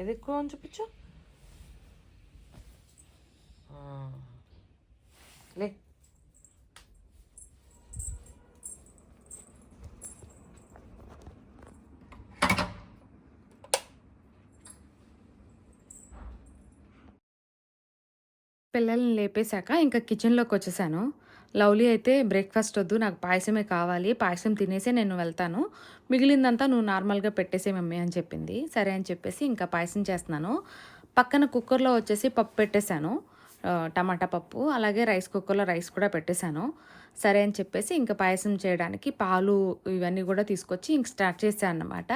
ఏది ఎక్కువ అని చూపించు లే పిల్లల్ని లేపేశాక ఇంకా కిచెన్లోకి వచ్చేసాను. లవ్లీ అయితే బ్రేక్ఫాస్ట్ వద్దు నాకు పాయసమే కావాలి పాయసం తినేసే నేను వెళ్తాను. మిగిలిందంతా నువ్వు నార్మల్గా పెట్టేసే మమ్మీ అని చెప్పింది. సరే అని చెప్పేసి ఇంకా పాయసం చేస్తున్నాను. పక్కన కుక్కర్లో వచ్చేసి పప్పు పెట్టేశాను. టమాటా పప్పు అలాగే రైస్ కుక్కర్లో రైస్ కూడా పెట్టేశాను. సరే అని చెప్పేసి ఇంకా పాయసం చేయడానికి పాలు ఇవన్నీ కూడా తీసుకొచ్చి ఇంక స్టార్ట్ చేశాను అన్నమాట.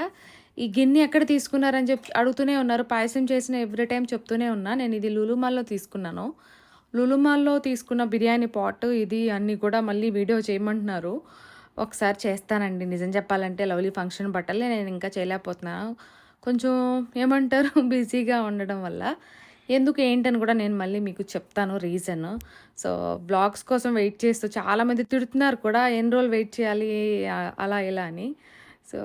ఈ గిన్నె ఎక్కడ తీసుకున్నారని చెప్పి అడుగుతూనే ఉన్నారు. పాయసం చేసిన ఎవ్రీ టైం చెప్తూనే ఉన్నా. నేను ఇది లులుమాల్లో తీసుకున్నాను. లులుమాల్లో తీసుకున్న బిర్యానీ పాట్ ఇది అన్నీ కూడా మళ్ళీ వీడియో చేయమంటున్నారు. ఒకసారి చేస్తానండి. నిజం చెప్పాలంటే లవ్లీ ఫంక్షన్ బట్టలే నేను ఇంకా చేయలేకపోతున్నాను కొంచెం ఏమంటారు? బిజీగా ఉండడం వల్ల. ఎందుకు ఏంటని కూడా నేను మళ్ళీ మీకు చెప్తాను రీజన్. సో బ్లాగ్స్ కోసం వెయిట్ చేస్తూ చాలామంది తిడుతున్నారు కూడా. ఎన్ని రోజులు వెయిట్ చేయాలి? అలా ఇలా అని. So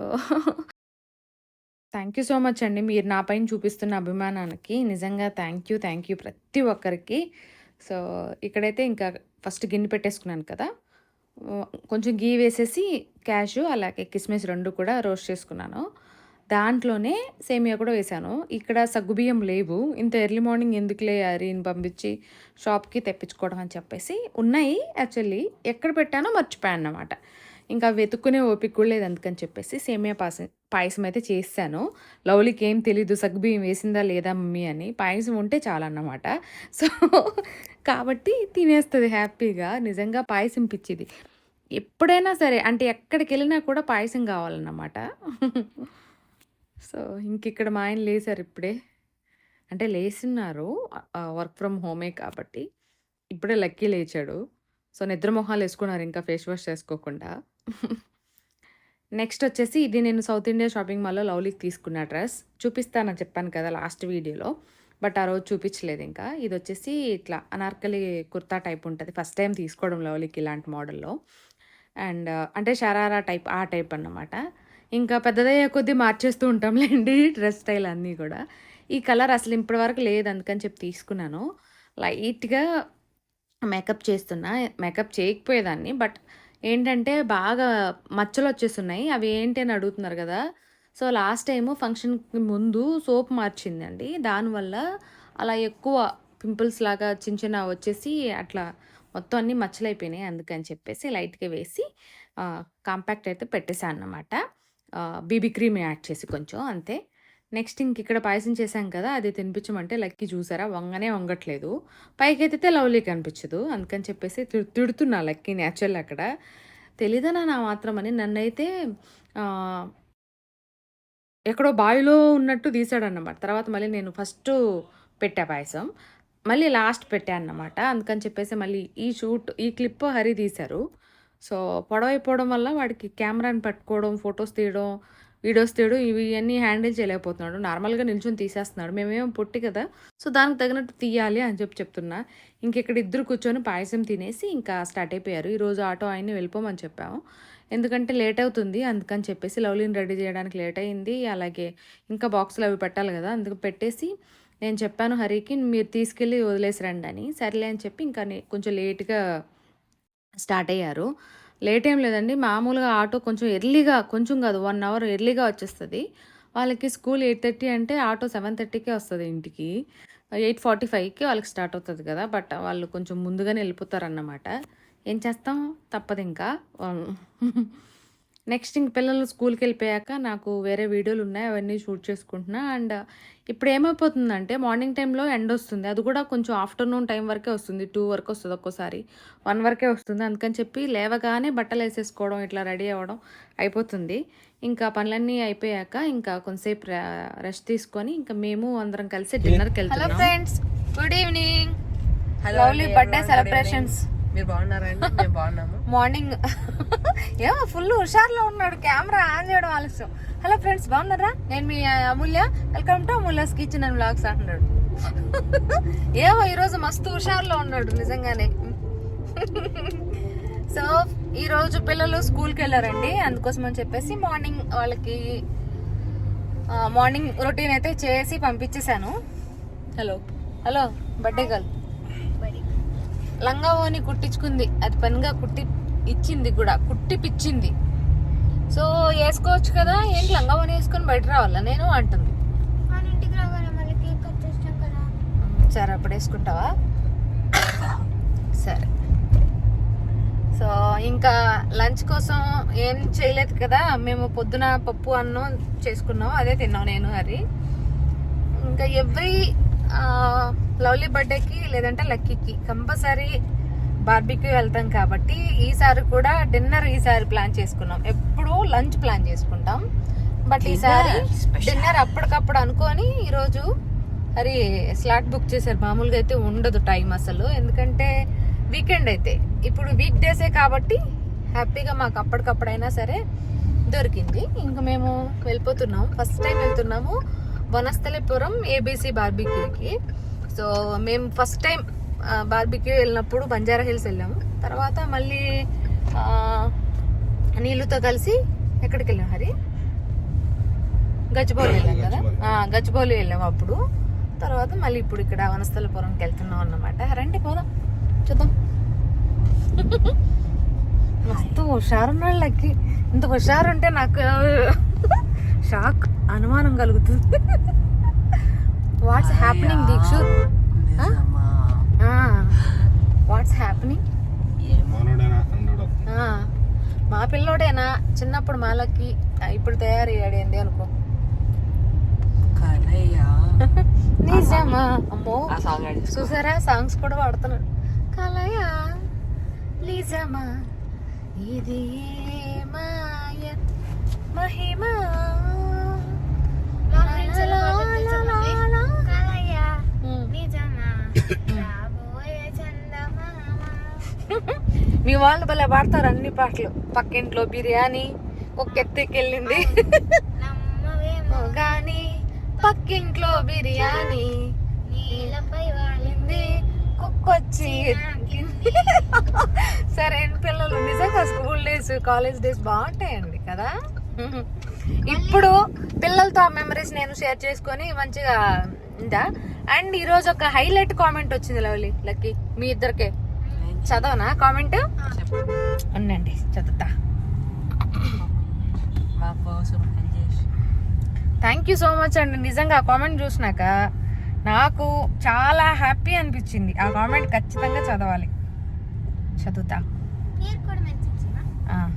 thank you so much అండి. మీరు నా పైన చూపిస్తున్న అభిమానానికి నిజంగా థ్యాంక్ యూ. థ్యాంక్ యూ ప్రతి ఒక్కరికి. సో ఇక్కడైతే ఇంకా ఫస్ట్ గిన్నె పెట్టేసుకున్నాను కదా. కొంచెం గీ వేసేసి క్యాషు అలాగే కిస్మిస్ రెండు కూడా రోస్ట్ చేసుకున్నాను. దాంట్లోనే సేమియా కూడా వేశాను. ఇక్కడ సగ్గుబియ్యం లేవు. ఇంత ఎర్లీ మార్నింగ్ ఎందుకులే అరీని పంపించి షాప్కి తెప్పించుకోవడం అని చెప్పేసి ఉన్నాయి. యాక్చువల్లీ ఎక్కడ పెట్టానో మర్చిపోయాను అన్నమాట. ఇంకా వెతుక్కునే ఓపిక కూడా లేదు అందుకని చెప్పేసి సేమియా పాయసం పాయసం అయితే చేశాను. లవ్లీకి ఏం తెలీదు సగ్గుబియ్యం వేసిందా లేదా మమ్మీ అని. పాయసం ఉంటే చాలన్నమాట సో కాబట్టి తినేస్తుంది హ్యాపీగా నిజంగా పాయసం పిచ్చిది. ఎప్పుడైనా సరే అంటే ఎక్కడికి వెళ్ళినా కూడా పాయసం కావాలన్నమాట. సో ఇంక ఇక్కడ మా ఆయన లేసారు ఇప్పుడే. అంటే లేస్తున్నారు వర్క్ ఫ్రమ్ హోమే కాబట్టి. ఇప్పుడే లక్కీ లేచాడు. సో నిద్ర మొహాలు వేసుకున్నారు ఇంకా ఫేస్ వాష్ చేసుకోకుండా. నెక్స్ట్ వచ్చేసి ఇది నేను సౌత్ ఇండియా షాపింగ్ మాల్లో లవ్లీకి తీసుకున్న డ్రెస్. చూపిస్తానని చెప్పాను కదా లాస్ట్ వీడియోలో. బట్ ఆ రోజు చూపించలేదు ఇంకా. ఇది వచ్చేసి ఇట్లా అనార్కలి కుర్తా టైప్ ఉంటుంది. ఫస్ట్ టైం తీసుకోవడం లవ్లీకి ఇలాంటి మోడల్లో. అండ్ అంటే షరారా టైప్ ఆ టైప్ అన్నమాట. ఇంకా పెద్దదయ్యే కొద్దీ మార్చేస్తూ ఉంటాంలేండి డ్రెస్ స్టైల్ అన్నీ కూడా. ఈ కలర్ అసలు ఇప్పటి వరకు లేదు అందుకని చెప్పి తీసుకున్నాను. లైట్గా మేకప్ చేస్తున్నా. మేకప్ చేయకపోయేదాన్ని. బట్ ఏంటంటే బాగా మచ్చలు వచ్చేస్తున్నాయి. అవి ఏంటి అని అడుగుతున్నారు కదా. సో లాస్ట్ టైం ఫంక్షన్కి ముందు సోప్ మార్చిందండి. దానివల్ల అలా ఎక్కువ పింపుల్స్ లాగా చిన్న చిన్న వచ్చేసి అట్లా మొత్తం అన్నీ మచ్చలైపోయినాయి అందుకని చెప్పేసి లైట్గా వేసి కాంపాక్ట్ అయితే పెట్టేశాను అనమాట బీబీ క్రీమ్ యాడ్ చేసి కొంచెం అంతే. నెక్స్ట్ ఇంక ఇక్కడ పాయసం చేశాం కదా అది తినిపించమంటే లక్కీ చూసారా? వంగనే వంగట్లేదు. పైకి ఎత్తితే లవ్లీ కనిపించదు అందుకని చెప్పేసి తి- తిడుతున్నా లక్కీ న్యాచురల్ అక్కడ. తెలీదనా నా మాత్రం అని. నన్నైతే ఎక్కడో బావిలో ఉన్నట్టు తీసాడన్నమాట. తర్వాత మళ్ళీ నేను ఫస్ట్ పెట్టా పాయసం. మళ్ళీ లాస్ట్ పెట్టా అన్నమాట. అందుకని చెప్పేసి మళ్ళీ ఈ షూట్ ఈ క్లిప్ హరి తీశారు. సో పొడవైపోవడం వల్ల వాడికి కెమెరాని పట్టుకోవడం ఫొటోస్ తీయడం వీడియోస్ తీయడం ఇవి అన్నీ హ్యాండిల్ చేయలేకపోతున్నాడు. నార్మల్గా నిల్చొని తీసేస్తున్నాడు. మేమేమో పొట్టి కదా. సో దానికి తగినట్టు తీయాలి అని చెప్పి చెప్తున్నా. ఇంక ఇక్కడ ఇద్దరు కూర్చొని పాయసం తినేసి ఇంకా స్టార్ట్ అయిపోయారు. ఈరోజు ఆటో ఆయన్ని వెళ్ళిపోమని చెప్పాము. ఎందుకంటే లేట్ అవుతుంది. అందుకని చెప్పేసి లవ్లీని రెడీ చేయడానికి లేట్ అయింది. అలాగే ఇంకా బాక్సులు అవి పెట్టాలి కదా అందుకు పెట్టేసి నేను చెప్పాను హరికి మీరు తీసుకెళ్ళి వదిలేసి రండి అని. సర్లే అని చెప్పి ఇంకా కొంచెం లేట్గా స్టార్ట్ అయ్యారు. లేట్ ఏం లేదండి. మామూలుగా ఆటో కొంచెం ఎర్లీగా కొంచెం కాదు వన్ అవర్ ఎర్లీగా వచ్చేస్తుంది. వాళ్ళకి స్కూల్ ఎయిట్ థర్టీ అంటే ఆటో సెవెన్ థర్టీకే వస్తుంది ఇంటికి. ఎయిట్ ఫార్టీ ఫైవ్కి వాళ్ళకి స్టార్ట్ అవుతుంది కదా బట్ వాళ్ళు కొంచెం ముందుగానే వెళ్ళిపోతారన్నమాట. ఏం చేస్తాం? తప్పదు ఇంకా. నెక్స్ట్ ఇంక పిల్లలు స్కూల్కి వెళ్ళిపోయాక నాకు వేరే వీడియోలు ఉన్నాయి అవన్నీ షూట్ చేసుకుంటున్నా. అండ్ ఇప్పుడు ఏమైపోతుందంటే మార్నింగ్ టైంలో ఎండ్ వస్తుంది. అది కూడా కొంచెం ఆఫ్టర్నూన్ టైం వరకే వస్తుంది. టూ వరకు వస్తుంది ఒక్కోసారి. వన్ వరకే వస్తుంది. అందుకని చెప్పి లేవగానే బట్టలు వేసేసుకోవడం ఇట్లా రెడీ అవ్వడం అయిపోతుంది. ఇంకా పనులన్నీ అయిపోయాక ఇంకా కొంతసేపు రెస్ట్ తీసుకొని ఇంకా మేము అందరం కలిసి డిన్నర్కి హలో వెళ్తున్నాం friends good evening Lovely birthday celebrations మీరు బాగున్నారండి మేము బాగున్నాము. మార్నింగ్. ఏమో ఫుల్ హుషారులో ఉన్నాడు. కెమెరా ఆన్ చేయడం ఆలస్యం. హలో ఫ్రెండ్స్ బాగున్నారా? నేను మీ Amulya. Welcome to Amulya's kitchen and blogs అంటున్నాడు. ఏమో ఈరోజు మస్తు హుషారులో ఉన్నాడు నిజంగానే. సో ఈ రోజు పిల్లలు స్కూల్కి వెళ్ళారండి. అందుకోసం అని చెప్పేసి మార్నింగ్ వాళ్ళకి మార్నింగ్ రొటీన్ అయితే చేసి పంపించేశాను. హలో. హలో బర్త్డే గర్ల్ లంగా ఓని కుట్టించుకుంది. అది పనిగా కుట్టి ఇచ్చింది కూడా కుట్టిపిచ్చింది. సో వేసుకోవచ్చు కదా? ఏంటి లంగా ఓని వేసుకొని బయట రావాలా? నేను అంటుంది. సరే అప్పుడు వేసుకుంటావా? సరే. సో ఇంకా లంచ్ కోసం ఏం చేయలేదు కదా? మేము పొద్దున పప్పు అన్నం చేసుకున్నాం. అదే తిన్నాం నేను హరి. ఇంకా ఎవ్రీ లవ్లీ బర్త్డేకి లేదంటే లక్కీకి. కంపల్సరీ బార్బీకి వెళ్తాం కాబట్టి ఈసారి కూడా డిన్నర్ ఈసారి ప్లాన్ చేసుకున్నాం. ఎప్పుడు లంచ్ ప్లాన్ చేసుకుంటాం. బట్ ఈసారి డిన్నర్ అప్పటికప్పుడు అనుకొని ఈరోజు అది స్లాట్ బుక్ చేశారు. మామూలుగా అయితే ఉండదు టైం అసలు. ఎందుకంటే వీకెండ్ అయితే. ఇప్పుడు వీక్ డేసే కాబట్టి హ్యాపీగా మాకు అప్పటికప్పుడైనా సరే దొరికింది. ఇంకా మేము వెళ్ళిపోతున్నాం. ఫస్ట్ టైం వెళ్తున్నాము. వనస్థలిపురం ఏబీసీ బార్బిక్యూకి సో మేము ఫస్ట్ టైం బార్బిక్యూ వెళ్ళినప్పుడు బంజారా హిల్స్ వెళ్ళాము. తర్వాత మళ్ళీ ఆ, నీళ్ళతో కలిసి ఎక్కడికి వెళ్ళాం హరి? గచ్చిబౌలి వెళ్ళాం కదా? ఆ, గచ్చిబౌలి వెళ్ళాం అప్పుడు. తర్వాత మళ్ళీ ఇప్పుడు ఇక్కడ వనస్థలపురంకి వెళ్తున్నాం అన్నమాట. రండి పోదాం. చూద్దాం. మస్తు హుషారున్నాడు లక్కి ఇంత హుషారు ఉంటే నాకు షాక్ అనుమానం కలుగుతుంది. What's happening Deekshu what's happening మా పిల్లోడేనా? చిన్నప్పుడు మాలకి ఇప్పుడు తయారయ్యాడేంది అనుకో. నిజమా? అమ్మో. చూసారా? సాంగ్స్ కూడా పాడుతున్నాడు కలయా నిజమా? ఇది మాయ మహిమా. మా వాళ్ళు భలే పాడతారు అన్ని పాటలు. పక్కింట్లో బిర్యానీ ఒక ఎత్తుకెళ్ళింది. నమ్మవేమో గాని పక్కింట్లో బిర్యానీ వాలింది. కుక్కొచ్చి. సరే పిల్లలు? నిజంగా స్కూల్ డేస్ కాలేజ్ డేస్ బాగుంటాయండి కదా? ఇప్పుడు పిల్లలతో ఆ మెమరీస్ నేను షేర్ చేసుకొని మంచిగా ఉందా? అండ్ ఈరోజు ఒక హైలైట్ కామెంట్ వచ్చింది లవ్లీ. లక్కీ మీ ఇద్దరికే. చదవనా కామెంట్ ఉండండి చదువుతా. థ్యాంక్ యూ సో మచ్ అండి. నిజంగా ఆ కామెంట్ చూసినాక నాకు చాలా హ్యాపీ అనిపించింది. ఆ కామెంట్ ఖచ్చితంగా చదవాలి. చదువుతా పేరు కూడా మెన్షన్ చేయనా? ఆ.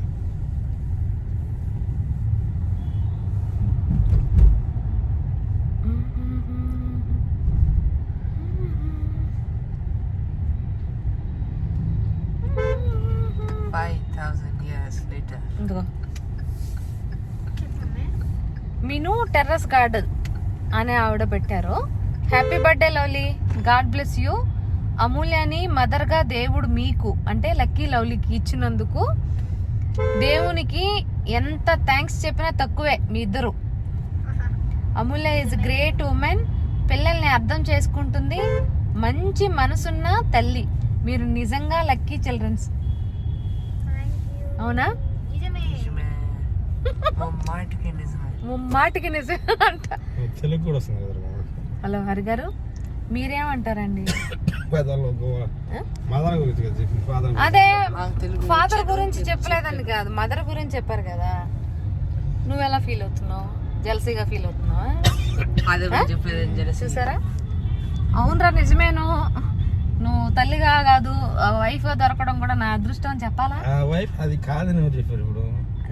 Five thousand years Minu terrace garden అనే ఆవిడ పెట్టారు. Happy birthday Lovely God bless you అమూల్యని మదర్గా దేవుడు మీకు అంటే లక్కీ లవ్లీకి ఇచ్చినందుకు దేవునికి ఎంత థ్యాంక్స్ చెప్పినా తక్కువే మీ ఇద్దరు. అమూల్య ఇస్ గ్రేట్ ఉమెన్ పిల్లల్ని అర్థం చేసుకుంటుంది. మంచి మనసున్న తల్లి. మీరు నిజంగా లక్కీ చిల్డ్రన్స్. అవునా నిజమే నిజమే మా మాటికి నిజమే ముమ్మాటికి నిజం అంట. తెలుగు కూడా వస్తుంది కదా. హలో హరి గారు మీరేమంటారండి పెద్దలు ఆ? మదర్ గురించి కదా చెప్పి ఫాదర్ అదే ఫాదర్ గురించి చెప్పలేదండి కాదు. మదర్ గురించి చెప్పారు కదా. నువ్వు ఎలా ఫీల్ అవుతున్నావు? జలసీగా ఫీల్ అవుతున్నావా? అదే చెప్పేది తెలిసి చూసారా? అవునరా నిజమేను. నువ్వు తల్లిగా కాదు వైఫ్ దొరకడం కూడా నా అదృష్టం చెప్పాలా? ఆ వైఫ్ అది కాదని ఎవరు చెప్పారు ఇప్పుడు?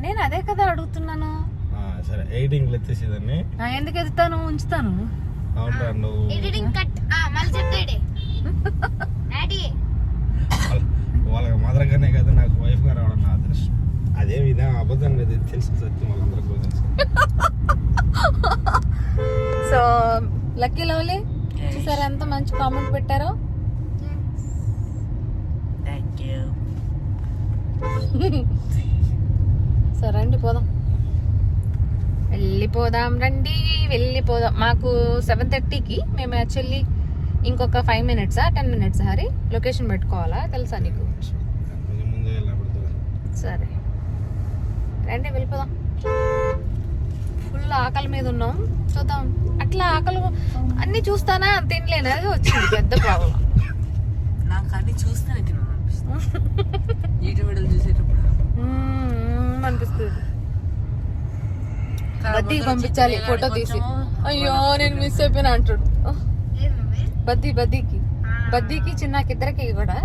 నేను అదే కదా అడుగుతున్నాను. ఆ, సరే ఎయిటింగ్ ఎత్తేసేదాన్ని. ఆ, ఎందుకు ఎదుగుతాను ఉంచుతాను. ఎడిటింగ్ కట్ ఆ, మళ్ళీ చెప్తాడే డాడీ. వాళ్ళ- వాళ్ళకి మదర్ గానే కదా నాకు వైఫ్గా రావడం నా అదృష్టం. అదే విధంగా అబద్ధం లేదు తెలిసిన సత్యం వాళ్ళందరికీ తెలుసు. సో లక్కీ లవ్లీ చూసారా ఎంత మంచి కామెంట్ పెట్టారో? థ్యాంక్ యూ సో రండి పోదాం. వెళ్ళిపోదాం రండి వెళ్ళిపోదాం. మాకు సెవెన్ థర్టీకి మేము యాక్చువల్లీ ఇంకొక ఫైవ్ మినిట్సా టెన్ మినిట్స్ హరి? లొకేషన్ పెట్టుకోవాలా? తెలుసా నీకు? సరే. రండి వెళ్ళిపోదాం. ఫుల్ ఆకలి మీద ఉన్నాం. చూద్దాం. అట్లా ఆకలి అన్ని చూస్తానా? తినలేను? అది వచ్చింది. పెద్ద ప్రాబ్లం నాకు అన్ని చూస్తేనే తినాలనిపిస్తుంది. యూట్యూబ్ వీడియోలు చూసేటప్పుడు. అనిపిస్తుంది. బద్దీ పంపించాలి ఫోటో తీసి. అయ్యో నేను మిస్ అయిపోయినా అంటాడు. బద్దీ బద్దీకి బద్దీకి చిన్నకి ఇద్దరికి కూడా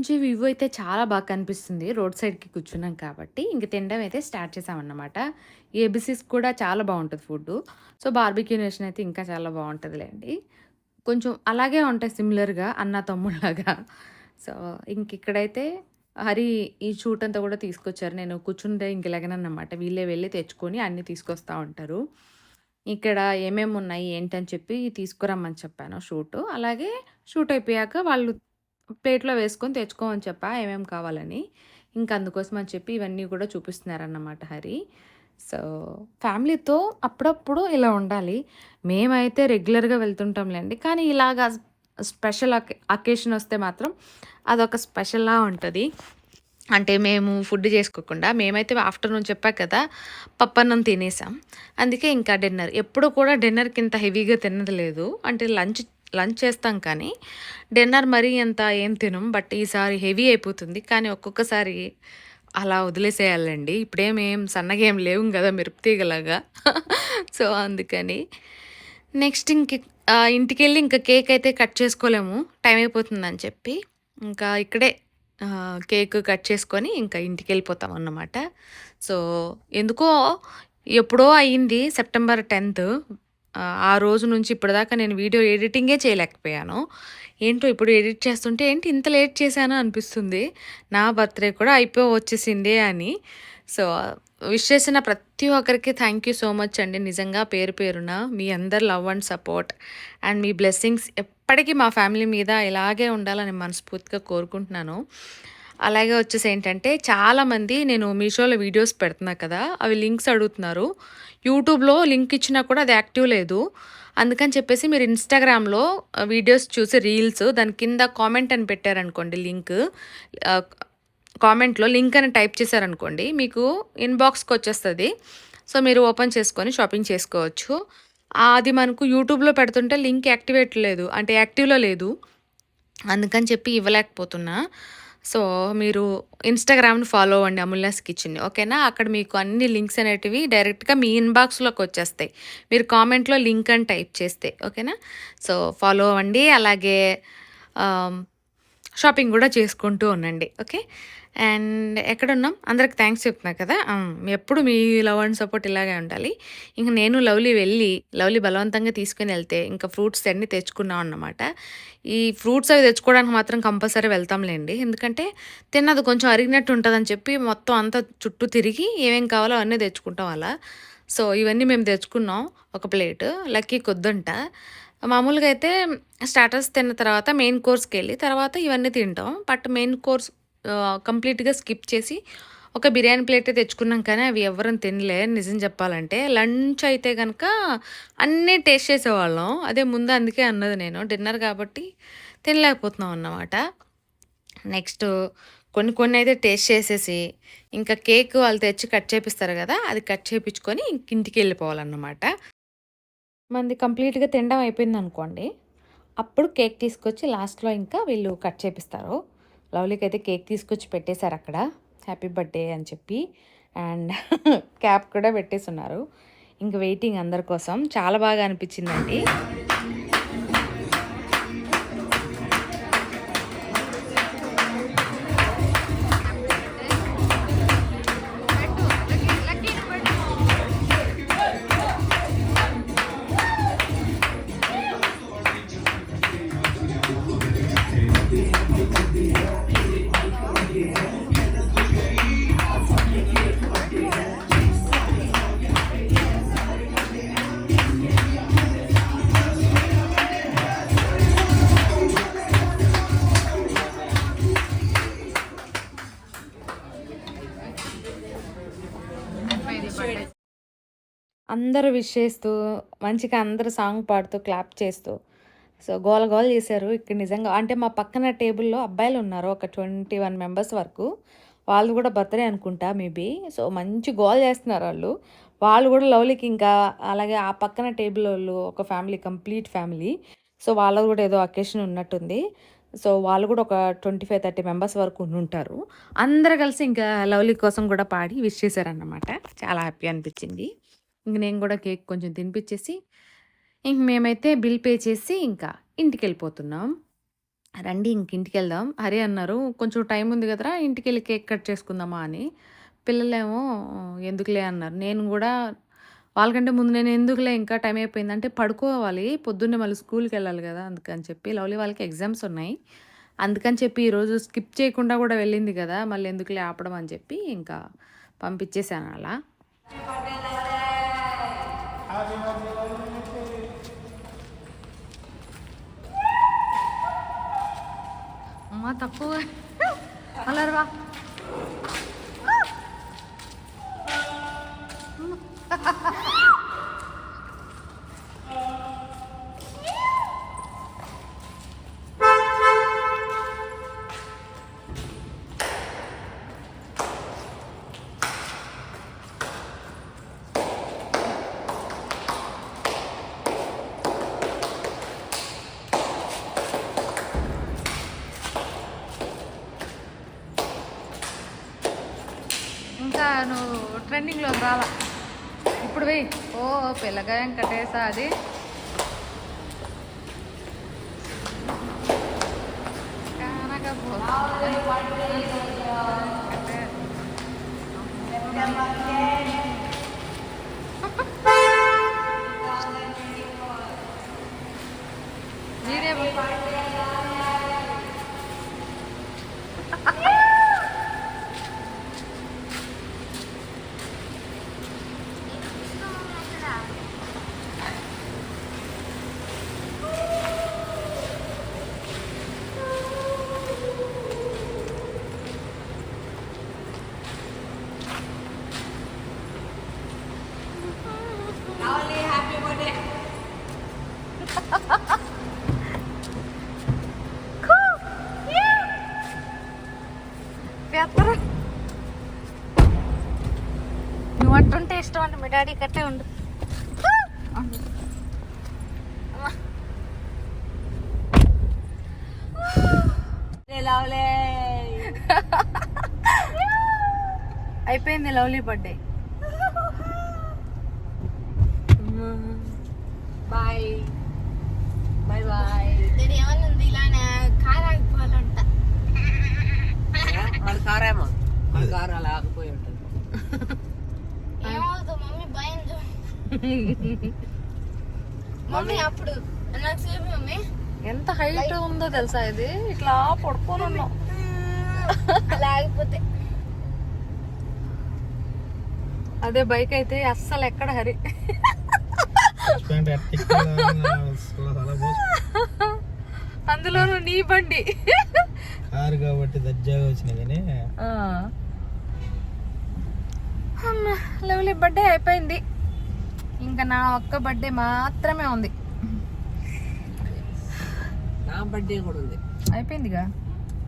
నుంచి వ్యూ అయితే చాలా బాగా కనిపిస్తుంది. రోడ్ సైడ్కి కూర్చున్నాం కాబట్టి ఇంక తినడం అయితే స్టార్ట్ చేసామన్నమాట. ఏబిసిస్ కూడా చాలా బాగుంటుంది ఫుడ్ సో బార్బిక్యూ నేషన్ అయితే ఇంకా చాలా బాగుంటుందిలేండి. కొంచెం అలాగే ఉంటాయి సిమిలర్గా అన్న తమ్ముళ్ళగా సో ఇంక ఇక్కడైతే హరి ఈ షూట్ అంతా కూడా తీసుకొచ్చారు. నేను కూర్చుంటే ఇంకలాగనమాట వీళ్ళే వెళ్ళి తెచ్చుకొని అన్నీ తీసుకొస్తూ ఉంటారు. ఇక్కడ ఏమేమి ఉన్నాయి ఏంటని చెప్పి తీసుకురమ్మని చెప్పాను షూట్. అలాగే షూట్ అయిపోయాక వాళ్ళు ప్లేట్లో వేసుకొని తెచ్చుకోమని చెప్పా ఏమేమి కావాలని. ఇంకా అందుకోసం అని చెప్పి ఇవన్నీ కూడా చూపిస్తున్నారన్నమాట హరి. సో ఫ్యామిలీతో అప్పుడప్పుడు ఇలా ఉండాలి. మేమైతే రెగ్యులర్గా వెళ్తుంటాంలేండి కానీ ఇలాగా స్పెషల్ అకేషన్ వస్తే మాత్రం అదొక స్పెషల్లా ఉంటుంది. అంటే మేము ఫుడ్ చేసుకోకుండా మేమైతే ఆఫ్టర్నూన్ చెప్పా కదా పప్పన్నం తినేసాం. అందుకే ఇంకా డిన్నర్ ఎప్పుడు కూడా డిన్నర్కి ఇంత హెవీగా తినలేదు లేదు. అంటే లంచ్ లంచ్ చేస్తాం కానీ డిన్నర్ మరీ అంత ఏం తినం బట్ ఈసారి హెవీ అయిపోతుంది. కానీ ఒక్కొక్కసారి అలా వదిలేసేయాలండి. ఇప్పుడేమేం ఏం సన్నగా ఏం లేవు కదా మిరపతీగలాగా. సో అందుకని నెక్స్ట్ ఇంక ఇంటికి వెళ్ళి ఇంకా కేక్ అయితే కట్ చేసుకోలేము. టైం అయిపోతుందని చెప్పి ఇంకా ఇక్కడే కేక్ కట్ చేసుకొని ఇంకా ఇంటికి వెళ్ళిపోతాం అన్నమాట. సో ఎందుకో ఎప్పుడో అయ్యింది సెప్టెంబర్ టెన్త్. ఆ రోజు నుంచి ఇప్పటిదాకా నేను వీడియో ఎడిటింగే చేయలేకపోయాను. ఏంటో ఇప్పుడు ఎడిట్ చేస్తుంటే ఏంటి ఇంత లేట్ చేశాను అనిపిస్తుంది. నా బర్త్డే కూడా అయిపో వచ్చేసిందే అని. సో విష్ చేసిన ప్రతి ఒక్కరికి థ్యాంక్ యూ సో మచ్ అండి. నిజంగా పేరు పేరున మీ అందరి లవ్ అండ్ సపోర్ట్ అండ్ మీ బ్లెస్సింగ్స్ ఎప్పటికీ మా ఫ్యామిలీ మీద ఇలాగే ఉండాలని మనస్ఫూర్తిగా కోరుకుంటున్నాను. అలాగే వచ్చేసి ఏంటంటే చాలామంది నేను మీషోలో వీడియోస్ పెడుతున్నా కదా అవి లింక్స్ అడుగుతున్నారు. యూట్యూబ్లో లింక్ ఇచ్చినా కూడా అది యాక్టివ్ లేదు. అందుకని చెప్పేసి మీరు ఇన్స్టాగ్రామ్లో వీడియోస్ చూసి రీల్స్ దాని కింద కామెంట్ అని పెట్టారనుకోండి లింక్ కామెంట్లో లింక్ అని టైప్ చేశారనుకోండి మీకు ఇన్బాక్స్కి వచ్చేస్తుంది. సో మీరు ఓపెన్ చేసుకొని షాపింగ్ చేసుకోవచ్చు. అది మనకు యూట్యూబ్లో పెడుతుంటే లింక్ యాక్టివేట్ లేదు అంటే యాక్టివ్లో లేదు. అందుకని చెప్పి ఇవ్వలేకపోతున్నా. సో మీరు ఇన్స్టాగ్రామ్ని ఫాలో అవ్వండి అమూల్యాస్ కిచెన్ ఓకేనా? అక్కడ మీకు అన్ని లింక్స్ అనేటివి డైరెక్ట్గా మీ ఇన్బాక్స్లోకి వచ్చేస్తాయి. మీరు కామెంట్లో లింక్ అని టైప్ చేస్తే ఓకేనా? సో ఫాలో అవ్వండి అలాగే షాపింగ్ కూడా చేసుకుంటూ ఉండండి ఓకే? అండ్ ఎక్కడున్నాం? అందరికి థ్యాంక్స్ చెప్తున్నా కదా? ఎప్పుడు మీ లవ్ అండ్ సపోర్ట్ ఇలాగే ఉండాలి. ఇంకా నేను లవ్లీ వెళ్ళి లవ్లీ బలవంతంగా తీసుకుని వెళ్తే ఇంకా ఫ్రూట్స్ అన్నీ తెచ్చుకున్నాం అన్నమాట. ఈ ఫ్రూట్స్ అవి తెచ్చుకోవడానికి మాత్రం కంపల్సరీ వెళ్తాంలేండి. ఎందుకంటే తిన్నది కొంచెం అరిగినట్టు ఉంటుందని చెప్పి మొత్తం అంతా చుట్టూ తిరిగి ఏమేం కావాలో అన్నీ తెచ్చుకుంటాం అలా. సో ఇవన్నీ మేము తెచ్చుకున్నాం ఒక ప్లేట్ లక్కీ కొద్దంట. మామూలుగా అయితే స్టార్టర్స్ తిన్న తర్వాత మెయిన్ కోర్స్కి వెళ్ళి తర్వాత ఇవన్నీ తింటాం. బట్ మెయిన్ కోర్స్ కంప్లీట్గా స్కిప్ చేసి ఒక బిర్యానీ ప్లేటే తెచ్చుకున్నాం కానీ అవి ఎవరూ తినలే. నిజం చెప్పాలంటే లంచ్ అయితే కనుక అన్నీ టేస్ట్ చేసేవాళ్ళం. అదే ముందు అందుకే అన్నది నేను. డిన్నర్ కాబట్టి తినలేకపోతున్నాం అన్నమాట. నెక్స్ట్ కొన్ని కొన్ని అయితే టేస్ట్ చేసేసి ఇంకా కేక్ వాళ్ళు తెచ్చి కట్ చేపిస్తారు కదా అది కట్ చేపించుకొని ఇంటికి వెళ్ళిపోవాలన్నమాట. మంది కంప్లీట్గా తినడం అయిపోయింది అనుకోండి అప్పుడు కేక్ తీసుకొచ్చి లాస్ట్లో ఇంకా వీళ్ళు కట్ చేపిస్తారు. లవ్లీకి అయితే కేక్ తీసుకొచ్చి పెట్టేశారు అక్కడ. హ్యాపీ బర్త్డే అని చెప్పి. అండ్ క్యాప్ కూడా పెట్టేస్తున్నారు ఇంక వెయిటింగ్ అందరి కోసం. చాలా బాగా అనిపించిందండి. అందరూ విష్ చేస్తూ మంచిగా అందరూ సాంగ్ పాడుతూ క్లాప్ చేస్తూ. సో గోల గోల చేశారు. ఇక్కడ నిజంగా అంటే మా పక్కన టేబుల్లో అబ్బాయిలు ఉన్నారు. ఒక ట్వంటీ వన్ మెంబర్స్ వరకు. వాళ్ళు కూడా బర్త్డే అనుకుంటా మేబీ సో మంచి గోల చేస్తున్నారు వాళ్ళు. వాళ్ళు కూడా లవ్లీకి ఇంకా అలాగే ఆ పక్కన టేబుల్ వాళ్ళు ఒక ఫ్యామిలీ కంప్లీట్ ఫ్యామిలీ. సో వాళ్ళది కూడా ఏదో అకేషన్ ఉన్నట్టుంది. సో వాళ్ళు కూడా ఒక ట్వంటీ ఫైవ్ థర్టీ మెంబర్స్ వరకు ఉంటారు అందరు కలిసి ఇంకా లవ్లీ కోసం కూడా పాడి విష్ చేశారన్నమాట. చాలా హ్యాపీ అనిపించింది. ఇంక నేను కూడా కేక్ కొంచెం తినిపించేసి ఇంక మేమైతే బిల్ పే చేసి ఇంకా ఇంటికి వెళ్ళిపోతున్నాం రండి ఇంక ఇంటికి వెళ్దాం హరి అన్నారు కొంచెం టైం ఉంది కదరా ఇంటికి వెళ్ళి కేక్ కట్ చేసుకుందామా అని. పిల్లలేమో ఎందుకులే అన్నారు. నేను కూడా వాళ్ళకంటే ముందు నేను ఎందుకులే ఇంకా టైం అయిపోయింది. అంటే పడుకోవాలి పొద్దున్నే మళ్ళీ స్కూల్కి వెళ్ళాలి కదా అందుకని చెప్పి లవ్లీ వాళ్ళకి ఎగ్జామ్స్ ఉన్నాయి. అందుకని చెప్పి ఈరోజు స్కిప్ చేయకుండా కూడా వెళ్ళింది కదా మళ్ళీ ఎందుకులే ఆపడం అని చెప్పి ఇంకా పంపించేశాను అలా. అమ్మ తక్కువ అలర్వా ఇంకా ట్రెండింగ్లోకి రాలా ఇప్పుడు వెయ్యి ఓ పిల్లగా వెంకటేశ అది మీరే పెత్తరు నువ్వు అట్టుంటే ఇష్టం అంటే మీ డాడీ కట్టే ఉండు. అయిపోయింది Lovely birthday. Bye. Bye bye. ఏమన్నా ఉంది ఇలానే కార్ ఆగిపోవాలంట వాళ్ళ కారేమో కారు అలా మమ్మీ అప్పుడు నాకు సేపు మమ్మీ. ఎంత హైట్ ఉందో తెలుసా ఇది? ఇట్లా పడుకొని ఉన్నాం అలా ఆగిపోతే. అదే బైక్ అయితే అస్సలు ఎక్కడ హరి. అందులోనూ నీ బండి. కారు కాబట్టి దర్జాగా కానీ. అమ్మ లవ్లీ బర్త్డే అయిపోయింది. ఇంకా నా ఒక్క బర్త్డే మాత్రమే ఉంది. నా బర్త్డే కూడా ఉంది. అయిపోయిందిగా?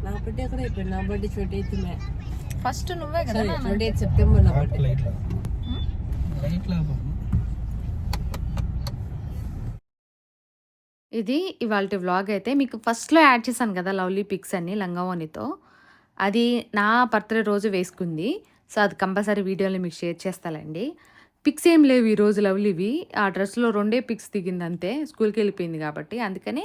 నా బర్త్డే కూడా అయిపోయింది. నా birthday twenty eighth May. First నువ్వే కదా? ట్వంటీ ఎయిత్ సెప్టెంబర్ నా బర్త్డే లైట్ లైట్ ఇది ఇవాళ వ్లాగ్ అయితే మీకు ఫస్ట్లో యాడ్ చేశాను కదా లవ్లీ పిక్స్ అన్ని లంగావోనితో అది నా బర్త్డే రోజు వేసుకుంది. సో అది కంపల్సరీ వీడియోలో మీకు షేర్ చేస్తానండి. పిక్స్ ఏం లేవు ఈ రోజు లవ్లీవి ఆ డ్రెస్లో రెండే పిక్స్ దిగింది అంతే స్కూల్కి వెళ్ళిపోయింది కాబట్టి అందుకని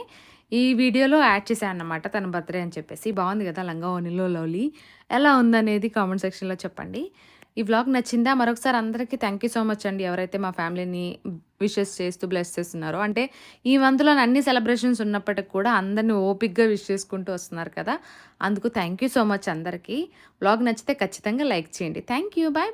ఈ వీడియోలో యాడ్ చేశాను అన్నమాట తన బర్త్డే అని చెప్పేసి. బాగుంది కదా లంగా ఓనిలో లవ్లీ. ఎలా ఉందనేది కామెంట్ సెక్షన్లో చెప్పండి. ఈ వ్లాగ్ నచ్చిందా? మరొకసారి అందరికీ థ్యాంక్ యూ సో మచ్ అండి. ఎవరైతే మా ఫ్యామిలీని విషెస్ చేస్తూ బ్లెస్ చేస్తున్నారో. అంటే ఈ మంత్లో అన్ని సెలబ్రేషన్స్ ఉన్నప్పటికి కూడా అందరినీ ఓపిక్గా విష్ చేసుకుంటూ వస్తున్నారు కదా. అందుకు థ్యాంక్ యూ సో మచ్ అందరికీ. వ్లాగ్ నచ్చితే ఖచ్చితంగా లైక్ చేయండి. Thank you bye